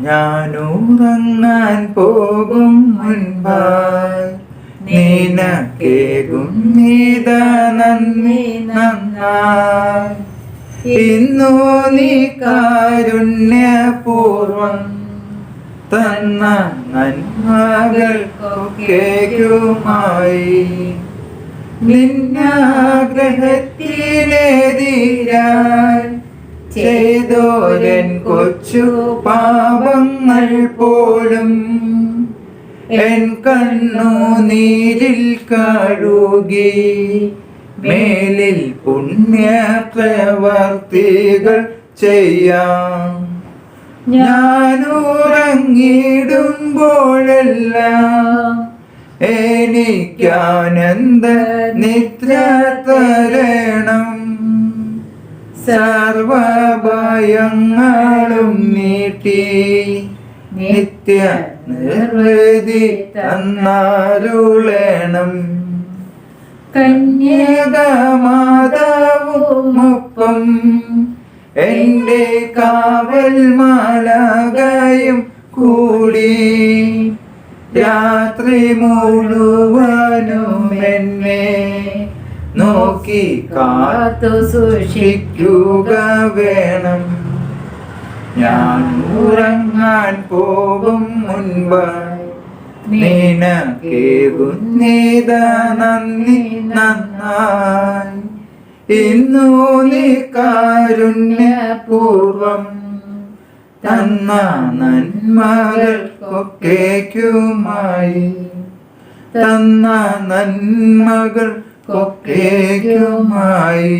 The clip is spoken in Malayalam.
ഞാനുറങ്ങാൻ പോകും മുൻപായി. നിനക്കേകും നീത നന്ദി നന്നായി. ഇന്നു നീ കാരുണ്യപൂർവം തന്ന നന്മകൾക്കൊക്കെയുമായി. നിന്നാഗ്രഹത്തിനെതിരായി ചെയ്തോരൻ കൊച്ചു പാപങ്ങൾ പോലും. എൻ കണ്ണു നീരിൽ കഴുകി മേലിൽ പുണ്യ പ്രവർത്തികൾ ചെയ്യാം. ഞാനുറങ്ങിടുമ്പോഴെല്ലാം എനിക്കാനന്ദ നിദ്ര തരണം. സർവഭയങ്ങളും നീട്ടി നിത്യ നിർവൃതി തന്നാരുളേണം. കന്യകമാതാവുമൊപ്പം എന്റെ കാവൽ മാലകയും കൂടി. രാത്രി മുഴുവനും എന്നെ നോക്കി കാത്തു സൂക്ഷിക്കുക വേണം. ഞാൻ ഉറങ്ങാൻ പോകും മുൻപ്. നിനക്കേകുന്നീത നന്ദി നന്നായി. ഇന്നു നീ കാരുണ്യപൂർവം തന്ന നന്മകൾക്കൊക്കേക്കുമായി. തന്ന നന്മകൾക്കൊക്കേക്കുമായി